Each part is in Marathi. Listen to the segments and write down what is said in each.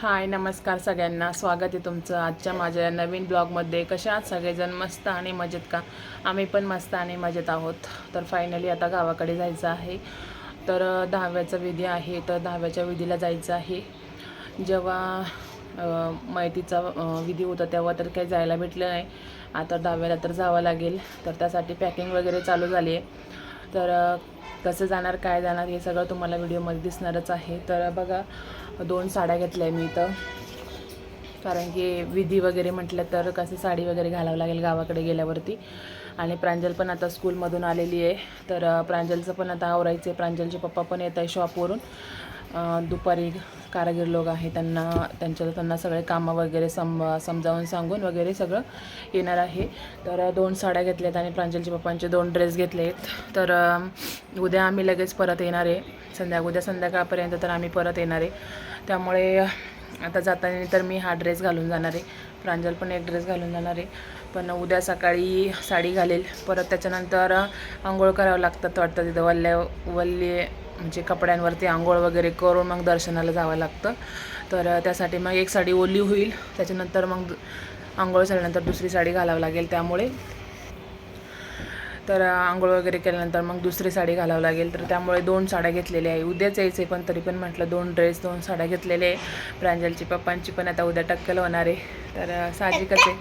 हाय नमस्कार सगळ्यांना. स्वागत आहे तुमचं आजच्या माझ्या नवीन ब्लॉगमध्ये. कशा आहात सगळेजण? मस्त आणि मजेत का? आम्ही पण मस्त आणि मजेत आहोत. तर फायनली आता गावाकडे जायचं आहे. तर दहाव्याचा विधी आहे. तर दहाव्याच्या विधीला जायचं आहे. जेव्हा मैतीचा माहितीचा विधी होता तेव्हा तर काही जायला भेटलं नाही. आता दहाव्याला तर जावं लागेल. तर त्यासाठी पॅकिंग वगैरे चालू झाली आहे. तर कसं जाणार काय जाणार हे सगळं तुम्हाला व्हिडिओमध्ये दिसणारच आहे. तर बघा दोन साड्या घेतल्या आहे मी इथं. कारण की विधी वगैरे म्हटलं तर कसं साडी वगैरे घालावं लागेल गावाकडे गेल्यावरती. आणि प्रांजल पण आता स्कूलमधून आलेली आहे. तर प्रांजलचं पण आता आवरायचं आहे प्रांजलचे पप्पा पण येत आहे शॉपवरून. दुपारी कारागीर लोक आहे त्यांना त्यांच्या त्यांना सगळे कामं वगैरे सम समजावून सांगून वगैरे सगळं येणार आहे. तर दोन साड्या घेतल्यात आणि प्रांजलच्या पप्पांचे दोन ड्रेस घेतले आहेत तर उद्या आम्ही लगेच परत येणार आहे. संध्या उद्या संध्याकाळपर्यंत तर आम्ही परत येणार आहे. त्यामुळे आता जाताना तर मी हा ड्रेस घालून जाणार आहे. प्रांजल पण एक ड्रेस घालून जाणार आहे. पण उद्या सकाळी साडी घालेल. परत त्याच्यानंतर आंघोळ करावं लागतात वाटतं तिथं वल्ल्या वल्ले म्हणजे कपड्यांवरती आंघोळ वगैरे करून मग दर्शनाला जावं लागतं. तर त्यासाठी मग एक साडी ओली होईल. त्याच्यानंतर मग आंघोळ झाल्यानंतर दुसरी साडी घालावं लागेल त्यामुळे. तर आंघोळ वगैरे केल्यानंतर मग दुसरी साडी घालावं लागेल. तर त्यामुळे दोन साड्या घेतलेल्या आहे. उद्याच यायचे पण तरी पण म्हटलं दोन ड्रेस दोन साड्या घेतलेले आहे. प्रांजलची पप्पांची पण आता उद्या टक्कल होणार आहे. तर साहजिकच आहे.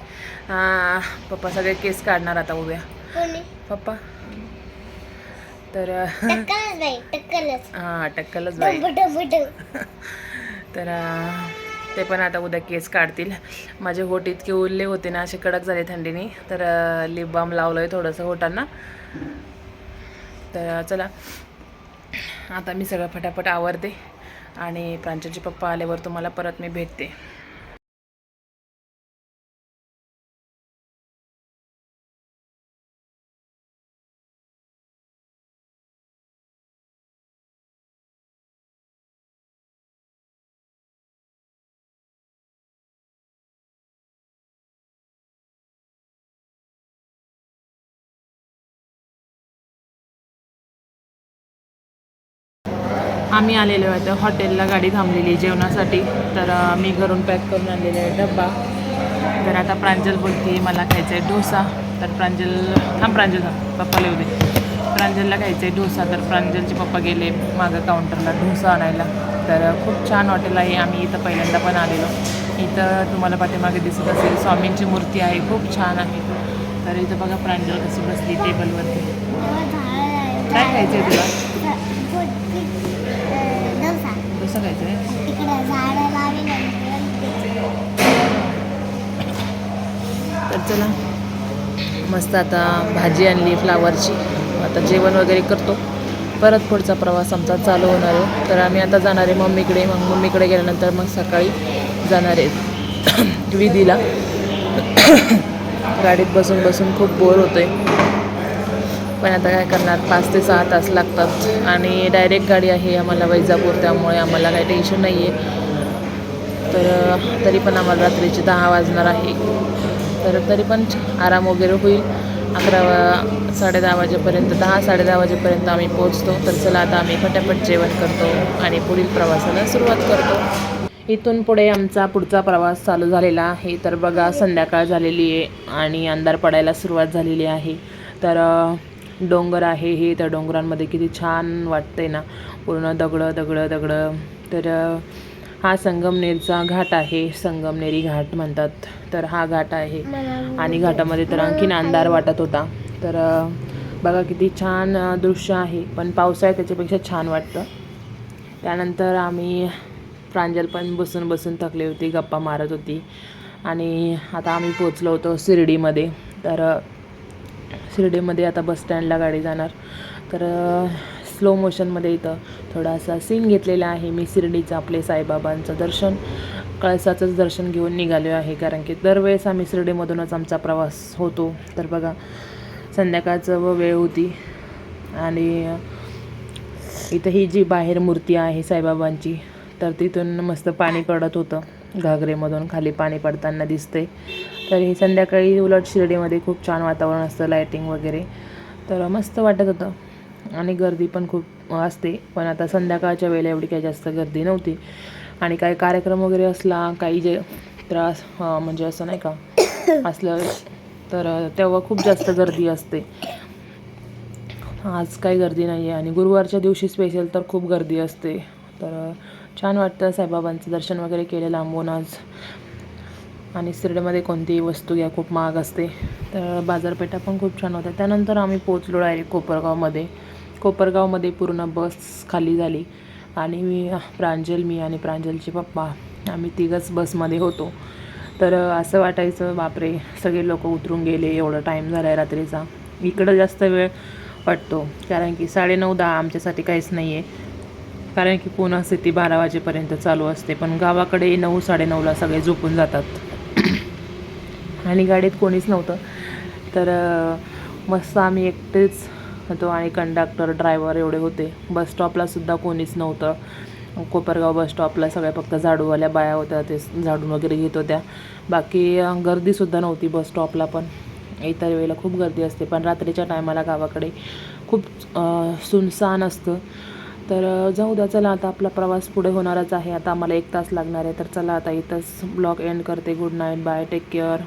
हां पप्पा सगळे केस काढणार आता उद्या पप्पा? तर हां टक्कलच तर ते पण आता उद्या केस काढतील. माझे होट इतके उरले होते ना असे कडक झाले थंडीने. तर लिप बाम लावलं आहे थोडंसं होटांना तर चला. आता मी सगळं फटाफट आवरते आणि प्रांजलचे पप्पा आल्यावर तुम्हाला परत मी भेटते. आम्ही आलेलो आहे तर हॉटेलला गाडी थांबलेली आहे जेवणासाठी. तर मी घरून पॅक करून आणलेला आहे डब्बा. तर आता प्रांजल बोलते मला खायचं आहे डोसा. तर प्रांजल थांब प्रांजल थांब. पप्पा लिहू दे. प्रांजलला खायचं आहे डोसा. तर प्रांजलचे पप्पा गेले मागं काउंटरला डोसा आणायला. तर खूप छान हॉटेल आहे. आम्ही इथं पहिल्यांदा पण आलेलो. इथं तुम्हाला पाठीमागे दिसत असेल स्वामींची मूर्ती आहे. खूप छान आहे. तर इथं बघा प्रांजल कशी बसली टेबलवरती. काय खायचं आहे तुला डोसा डोसा खायचं आहे तिकडे झाडं लावली तर चला. मस्त आता भाजी आणली फ्लावरची. आता जेवण वगैरे करतो. परत पुढचा प्रवास आमचा चालू होणार आहे. तर आम्ही आता जाणार आहे मम्मीकडे. मग मम्मीकडे गेल्यानंतर मग सकाळी जाणार आहे विधीला. गाडीत बसून बसून खूप बोर होतो आहे पण आता काय करणार? पाच ते सहा तास लागतात. आणि डायरेक्ट गाडी आहे आम्हाला वैजापूर. त्यामुळे आम्हाला काही टेन्शन नाही आहे तर तरी पण आम्हाला रात्रीचे दहा वाजणार आहे. तर तरी पण आराम वगैरे होईल. अकरा वा साडे दहा वाजेपर्यंत दहा साडे दहा वाजेपर्यंत आम्ही पोहोचतो. तर चला आता आम्ही फटाफट जेवण करतो आणि पुढील प्रवासाला सुरुवात करतो. इथून पुढे आमचा पुढचा प्रवास चालू झालेला आहे. तर बघा संध्याकाळ झालेली आहे आणि अंधार पडायला सुरुवात झालेली आहे. तर डोंगर आहे हे. त्या डोंगरांमध्ये किती छान वाटतंय ना. पूर्ण दगडं दगडं दगडं. तर हा संगमनेरचा घाट आहे. संगमनेरी घाट म्हणतात. तर हा घाट आहे. आणि घाटामध्ये तर आणखीन अंधार वाटत होता. तर बघा किती छान दृश्य आहे. पण पावसाळ्यात त्याच्यापेक्षा छान वाटतं. त्यानंतर आम्ही प्रांजल पण बसून बसून थकली होती. गप्पा मारत होती. आणि आता आम्ही पोचलो होतो शिर्डीमध्ये. तर शिर्डीमध्ये आता बसस्टँडला गाडी जाणार. तर स्लो मोशनमध्ये इथं थोडासा सीन घेतलेला आहे. मी शिर्डीचं आपले साईबाबांचं दर्शन कळसाचंच दर्शन घेऊन निघालो आहे. कारण की दरवेळेस आम्ही शिर्डीमधूनच आमचा प्रवास होतो. तर बघा संध्याकाळचं व वेळ होती. आणि इथं ही जी बाहेर मूर्ती आहे साईबाबांची तर तिथून मस्त पाणी पडत होतं. घागरेमधून खाली पाणी पडताना दिसते तर ही संध्याकाळी उलट शिर्डीमध्ये खूप छान वातावरण असतं लायटिंग वगैरे. तर मस्त वाटत होतं. आणि गर्दी पण खूप असते. पण आता संध्याकाळच्या वेळेला एवढी काही जास्त गर्दी नव्हती. आणि काही कार्यक्रम वगैरे असला काही जे त्रास म्हणजे असं नाही का असलं तर तेव्हा खूप जास्त गर्दी असते. आज काही गर्दी नाही आहे आणि गुरुवारच्या दिवशी स्पेशल तर खूप गर्दी असते. तर छान वाटतं साईबाबांचं दर्शन वगैरे केलं लांबून आज. आणि शिर्डीमध्ये कोणतीही वस्तू घ्या खूप महाग असते. तर बाजारपेठा पण खूप छान होत्या. त्यानंतर आम्ही पोचलो डायरेक्ट कोपरगावमध्ये. कोपरगावमध्ये पूर्ण बस खाली झाली. आणि मी प्रांजल मी आणि प्रांजलचे पप्पा आम्ही तिघंच बसमध्ये होतो. तर असं वाटायचं बापरे सगळे लोक उतरून गेले एवढा टाईम झाला आहे रात्रीचा. इकडं जास्त वेळ वाटतो कारण की साडेनऊ दहा आमच्यासाठी काहीच नाही आहे कारण की पुन्हा स्थिती बारा वाजेपर्यंत चालू असते पण गावाकडे नऊ साडेनऊला सगळे झोपून जातात. आणि गाडीत कोणीच नव्हतं. तर मस्त आम्ही एकटेच तो आणि कंडक्टर ड्रायव्हर एवढे होते. बस स्टॉपलासुद्धा कोणीच नव्हतं. कोपरगाव बस स्टॉपला सगळ्या फक्त झाडूवाल्या बाया होत्या. ते झाडून वगैरे घेत होत्या. बाकी गर्दीसुद्धा नव्हती बस स्टॉपला पण. इतर वेळेला खूप गर्दी असते. पण रात्रीच्या टायमाला गावाकडे खूप सुनसान असतं. तर जाऊ द्या चला आता आपला प्रवास पुढे होणारच आहे. आता आम्हाला एक तास लागणार आहे. तर चला आता इथंच ब्लॉग एंड करते. Good night bye take care